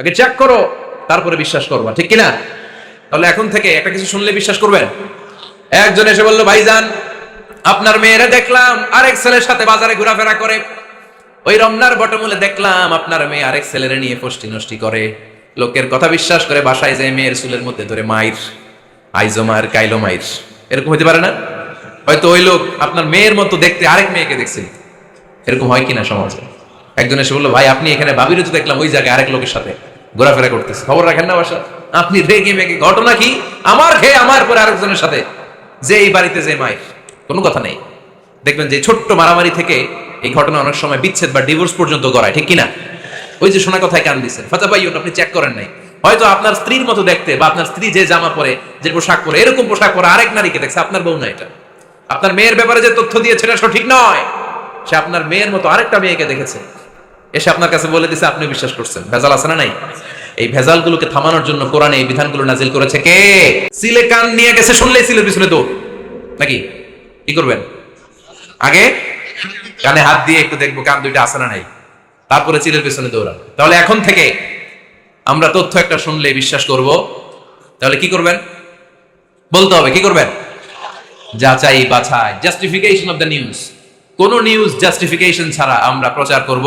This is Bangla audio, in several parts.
আগে চেক করো, তারপরে বিশ্বাস করবা, ঠিক কিনা? তাহলে এখন থেকে একটা কিছু শুনলে বিশ্বাস করবেন? একজন এসে বলল, ভাইজান, আপনার মেয়েরা দেখলাম, আরেক ছেলের সাথে বাজারে ঘোরাফেরা করে। ওই রমনার বটমূলে দেখলাম আপনার মেয়ে আরেক ছেলেরে নিয়ে ফষ্টি নষ্টি করে। লোকের কথা বিশ্বাস করে বাসায় যায় মেয়ের চুলের মধ্যে ধরে মায়ের, আইজো মায়ের, কাইলো মাইর এরকম হতে পারে না? হয়তো ওই লোক আপনার মেয়ের মতো দেখতে আরেক মেয়েকে দেখছে। এরকম হয় কিনা সমাজে? একজন এসে বলল, ভাই, আপনি এখানে ভাবিরও তো দেখলাম, ওই জায়গায় আরেক লোকের সাথে। ঘোরাফেরা করতেছে। খবর রাখেন না বাসা আপনি রেগে মেগে ঘটনা কি? আমার খেয়ে আমার পরে আরেকজনের সাথে। যে এই বাড়িতে, যে মায়ের। কোনো কথা নেই। দেখবেন যে ছোট্ট মারামারি থেকে এই ঘটনা অনেক সময় বিচ্ছেদ বা ডিভোর্স পর্যন্ত গড়ায়, ঠিক কিনা? ওই যে শোনা কথায় কান দিচ্ছেন ফাতা ভাই, আপনি চেক করেন নাই। হয়তো আপনার স্ত্রীর মতো দেখতে বা আপনার স্ত্রী যে জামা পরে, যে পোশাক পরে, এরকম পোশাক পরে আরেক নারীকে দেখছে, আপনার বউ না এটা। আপনার মেয়ের ব্যাপারে যে তথ্য দিয়েছে সঠিক নয়। সে আপনার মেয়ের মতো আরেকটা মেয়েকে দেখেছে। এসে আপনার কাছে বলে দিছে আপনি বিশ্বাস করছেন। ভেজাল আছে না নাই? এই ভেজালগুলোকে থামানোর জন্য কোরআনে এই বিধানগুলো নাজিল করেছে কে? সিলে কান নিয়ে গেছে, শুনলেই সিলের পিছনে দৌড়। নাকি? কি করবেন? আগে কানে হাত দিয়ে একটু দেখব কান দুইটা আছে না নাই। তারপরে চিলের পেছনে দৌড়ান। তাহলে এখন থেকে আমরা তথ্য একটা শুনলে বিশ্বাস করব। তাহলে কি করবেন? বলতে হবে, কি করবেন? যাচাই, বাছাই জাস্টিফিকেশন অফ দ্য নিউজ কোন নিউজ জাস্টিফিকেশন ছাড়া আমরা প্রচার করব।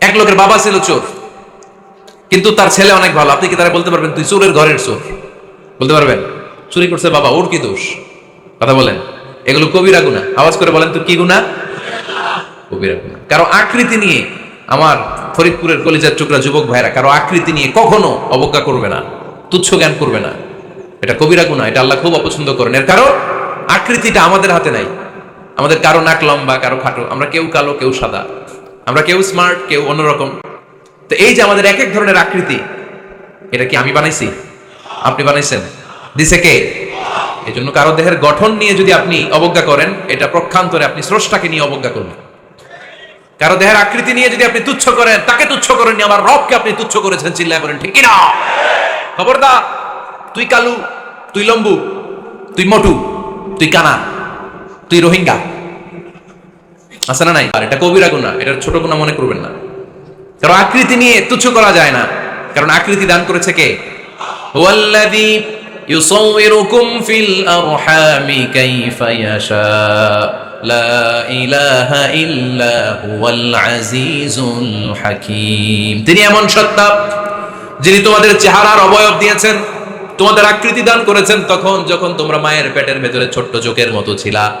এক লোকের বাবা ছিল চোর। কিন্তু তার ছেলে অনেক ভালো। আপনি কি তারা বলতে পারবেন? তুই চোরের ঘরের চোর। বলতে পারবেন? চুরি করছে বাবা, ওর কি দোষ? কথা বলেন। এগুলো কবিরা গুণা আওয়াজ করে বলেন তো কি গুণা কবিরা গুণা কারও আকৃতি নিয়ে আমার ফরিদপুরের কলিজার টুকরা যুবক ভাইরা, কারও আকৃতি নিয়ে কখনো অবজ্ঞা করবে না, তুচ্ছ জ্ঞান করবে না। এটা কবিরা গুণা এটা আল্লাহ খুব অপছন্দ করেন। এর কারণ, আকৃতিটা আমাদের হাতে নাই। আমাদের কারও নাক লম্বা, কারও খাটো। আমরা কেউ কালো, কেউ সাদা। আমরা কেউ স্মার্ট কেউ অন্যরকম। তো এই যে আমাদের এক এক ধরনের আকৃতি, এটা কি আমি বানাইছি? আপনি বানাইছেন। দিছে কে? এই জন্য কারও দেহের গঠন নিয়ে যদি আপনি অবজ্ঞা করেন, এটা প্রক্ষান্তরে আপনি স্রষ্টাকে নিয়ে অবজ্ঞা করবেন। কারও দেহের আকৃতি নিয়ে যদি আপনি তুচ্ছ করেন, তাকে তুচ্ছ করেননি, আমার রবকে আপনি তুচ্ছ করেছেন, চিল্লায় করেন ঠিক না খবরদার, তুই কালু, তুই লম্বু, তুই মটু, তুই কানা, তুই রোহিঙ্গা। আছে না নাই? আর এটা কবিরা গুণা এটা ছোট গুণা মনে করবেন না। কারণ আকৃতি নিয়ে তুচ্ছ করা যায় না। কারণ আকৃতি দান করেছে কে? ফিল লা তিনি এমন সত্তা যিনি তোমাদের চেহারার অবয়ব দিয়েছেন, তোমাদের আকৃতি দান করেছেন তখন, যখন তোমরা মায়ের পেটের ভেতরে ছোট্ট চোখের মতো ছিলা।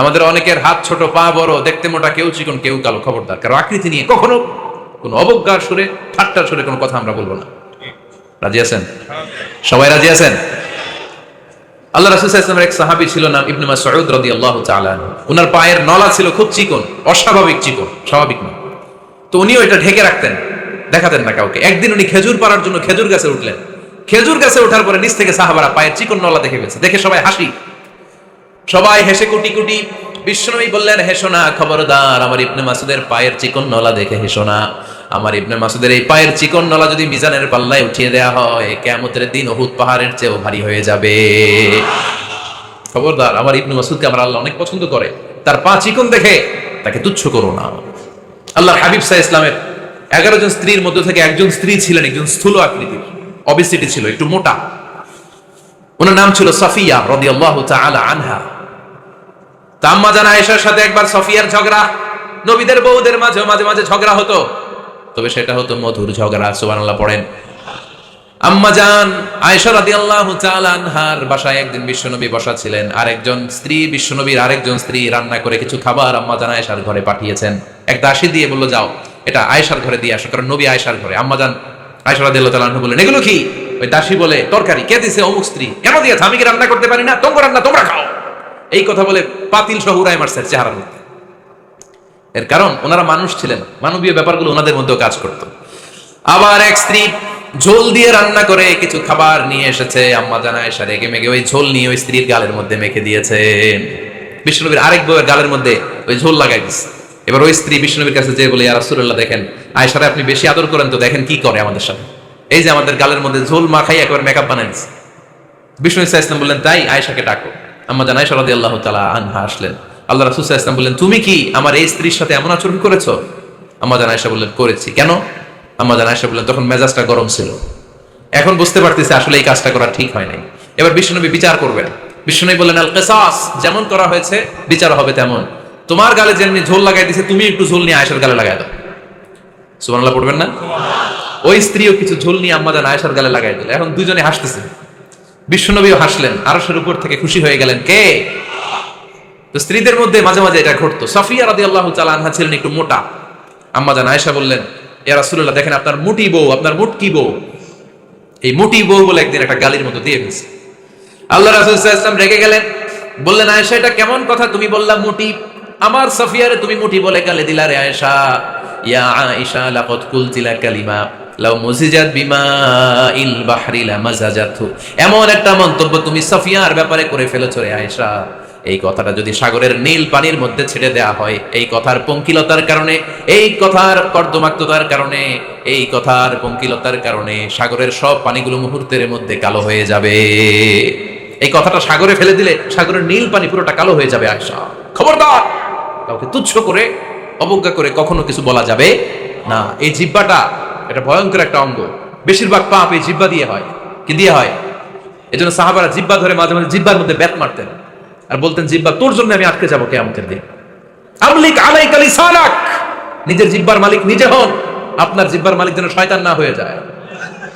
আমাদের অনেকের হাত ছোট, পা বড়, দেখতে মোটা, কেউ চিকন, কেউ কালো খবরদার, কারও আকৃতি নিয়ে কখনো কোনো অবজ্ঞার সুরে, ঠাট্টার সুরে কোনো কথা আমরা বলব না। রাজি আছেন? সবাই রাজি আছেন? আল্লাহ এক সাহাবী ছিল নাম ইবনে। উনার পায়ের নলা ছিল খুব চিকন, অস্বাভাবিক চিকন, স্বাভাবিক না তো উনিও এটা ঢেকে রাখতেন, দেখাতেন না কাউকে। একদিন উনি খেজুর পাড়ার জন্য খেজুর গাছে উঠলেন। খেজুর গাছে ওঠার পরে নিচ থেকে সাহাবারা পায়ের চিকন নলা দেখে ফেলছে। দেখে সবাই হাসি। সবাই হেসে কুটি কুটি। বিশ্বনবী বললেন হেসো না খবরদার, আমার ইবনে মাসুদের পায়ের চিকন নলা দেখে হেসো না আমার ইবনে মাসুদের এই পায়ের চিকন নলা যদি মিজানের পাল্লায় উঠিয়ে দেয়া হয় কেমতের দিন ওহুদ পাহাড়ের চেয়েও ভারী হয়ে যাবে। খবরদার, আমার ইবনে মাসুদকে আমার আল্লাহ অনেক পছন্দ করে। তার পা চিকন দেখে তাকে তুচ্ছ করো না। আল্লাহ হাবিব সাহ ইসলামের এগারো জন স্ত্রীর মধ্যে থেকে একজন স্ত্রী ছিলেন, একজন স্থূল আকৃতির। অবিসিটি ছিল, একটু মোটা। ওনার নাম ছিল সাফিয়া রদি আল্লাহ আনহা। তাম্মা জানা আয়েশার সাথে একবার সফিয়ার ঝগড়া, নবীদের বউদের মাঝে মাঝে মাঝে ঝগড়া হতো। তবে সেটা হতো মধুর ঝগড়া, সুবহানাল্লাহ পড়েন। আম্মা আরেকজন স্ত্রী রান্না করে কিছু খাবার আম্মা জান আয়েশার ঘরে পাঠিয়েছেন। এক দাসী দিয়ে যাও, এটা আয়েশার ঘরে দিয়ে কারণ নবী আয়েশার ঘরে। আম্মা বললেন, এগুলো কি? ওই দাসী বলে, তরকারি, কে দিছে অমুক স্ত্রী? কেন দিয়েছে? আমি কি রান্না করতে পারি না? তোমরা রান্না, তোমরা খাও। এই কথা বলে পাতিল সহ উড়ায় মারছে চেহারার মধ্যে। এর কারণ, ওনারা মানুষ ছিলেন। মানবীয় ব্যাপারগুলো ওনাদের মধ্যেও কাজ করত। আবার এক স্ত্রী ঝোল দিয়ে রান্না করে কিছু খাবার নিয়ে এসেছে। আম্মা জানা এসে রেগে মেগে ওই ঝোল নিয়ে ওই স্ত্রীর গালের মধ্যে মেখে দিয়েছে। বিষ্ণুনবীর আরেক বউয়ের গালের মধ্যে ওই ঝোল লাগাই দিচ্ছে এবার ওই স্ত্রী বিষ্ণুনবীর কাছে যে বলে রাসূলুল্লাহ, দেখেন, আয়েশারে, আপনি বেশি আদর করেন তো, দেখেন কি করে আমাদের সাথে? এই যে আমাদের গালের মধ্যে ঝোল মাখাই একবার মেকআপ বানাই দিচ্ছে বিষ্ণু ইসা ইসলাম বললেন, তাই আয়েশাকে ডাকো। আম্মা জান আয়েশা রাদিয়াল্লাহু তাআলা আনহা আসলেন। আল্লাহ রাসূল ওয়াসাল্লাম বললেন, তুমি কি আমার এই স্ত্রীর সাথে এমন আচরণ করেছ? আম্মা জান আয়েশা বললেন, করেছি। কেন? আম্মা জান আয়েশা বললেন, তখন মেজাজটা গরম ছিল। এখন বুঝতে পারতেছি আসলে এই কাজটা করা ঠিক হয় নাই। এবার বিষ্ণুনবী বিচার করবেন। বিষ্ণুনবী বললেন আল কিসাস যেমন করা হয়েছে, বিচার হবে তেমন। তোমার গালে যেমনি ঝোল লাগাই দিছে, তুমি একটু ঝোল নিয়ে আয়েশার গালে লাগাই দাও। সুবহানাল্লাহ পড়বেন না? ওই স্ত্রীও কিছু ঝোল নিয়ে আম্মা জান আয়েশার গালে লাগাই দিল। এখন দুজনে হাসতেছে। বিশ্বনবীও হাসলেন, আরশের উপর থেকে খুশি হয়ে গেলেন। কে? তো স্ত্রীদের মধ্যে মাঝে মাঝে এটা ঘটতো। সাফিয়া রাদি আল্লাহ আনহা ছিলেন একটু মোটা। আম্মা জান আয়েশা বললেন ইয়া রাসূলুল্লাহ, দেখেন আপনার মুটি বউ, আপনার মুটকি বউ? এই মুটি বউ বলে একদিন একটা গালির মতো দিয়ে ফেলছে। আল্লাহ রাসূল ওয়াসাল্লাম রেগে গেলেন, বললেন, আয়েশা, এটা কেমন কথা? তুমি বললা মুটি। আমার সাফিয়ারে তুমি মুটি বলে গালে দিলা রে আয়েশা। ইয়া আয়েশা, লাকাদ কুলতিলা কালিমা। লাউ মুজিজাত বিমা ইল বাহরি লামাজাজাতু এমন একটা মন্তব্য তুমি সাফিয়ার ব্যাপারে করে ফেলেছো রে আয়েশা। এই কথাটা যদি সাগরের নীল পানির মধ্যে ছেড়ে দেয়া হয়, এই কথার পঙ্কিলতার কারণে, এই কথার কর্দমাক্ততার কারণে, এই কথার পঙ্কিলতার কারণে সাগরের সব পানিগুলো মুহূর্তের মধ্যে কালো হয়ে যাবে। এই কথাটা সাগরে ফেলে দিলে সাগরের নীল পানি পুরোটা কালো হয়ে যাবে আয়সা খবরদার! কাউকে তুচ্ছ করে, অবজ্ঞা করে কখনো কিছু বলা যাবে না। এই জিব্বাটা এটা ভয়ঙ্কর একটা অঙ্গ। বেশিরভাগ পাপ এই জিব্বা দিয়ে হয়। কি দিয়ে হয়? এজন্য সাহাবারা জিব্বা ধরে মাঝে মাঝে জিব্বার মধ্যে ব্যাট মারতেন। আর বলতেন জিব্বা তোর জন্য আমি আটকে যাব কেয়ামতের দিন। আমলিক আলাইকা লিসানাক! নিজের জিব্বার মালিক নিজে হন। আপনার জিব্বার মালিক যেন শয়তান না হয়ে যায়।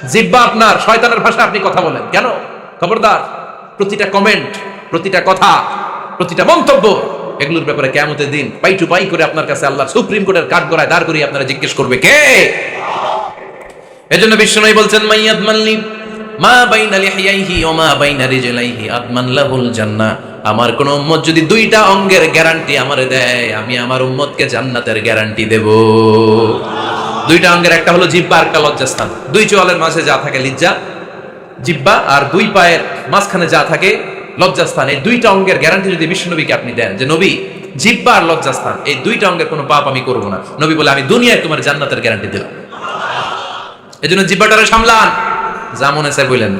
জিব্বা আপনার, শয়তানের ভাষা আপনি কথা বলেন। কেন? খবরদার, প্রতিটা কমেন্ট প্রতিটা কথা, প্রতিটা মন্তব্য, এগুলোর ব্যাপারে কেমতের দিন পাই টু পাই করে আপনার কাছে আল্লাহ সুপ্রিম কোর্টের কাঠ গড়ায় দাঁড় করিয়ে আপনারা জিজ্ঞেস করবে কে? এজন্য বিষ্ণু বলছেন মাইয়াদ মাল্লি মা বাইনা লিহিয়াইহি ওয়া মা বাইনা রিজলাইহি, আদমান লাহুল জান্নাহ। আমার কোন উম্মত যদি দুইটা অঙ্গের গ্যারান্টি আমারে দেয়, আমি আমার উম্মতকে জান্নাতের গ্যারান্টি দেব। দুইটা অঙ্গের, একটা হলো জিব্বা আর একটা লজ্জাস্থান। দুই চোয়ালের মাঝে যা থাকে লিজ্জা জিব্বা আর দুই পায়ের মাঝখানে যা থাকে লজ্জাস্থান। এই দুইটা অঙ্গের গ্যারান্টি যদি বিষ্ণুনবীকে আপনি দেন, যে নবী জিব্বা আর লজ্জাস্থান, এই দুইটা অঙ্গের কোনো পাপ আমি করব না। নবী বলে, আমি দুনিয়ায় তোমার জান্নাতের গ্যারান্টি দিলাম। এই জন্য জিব্বাটারে সামলান। যা মনে চাই বললেন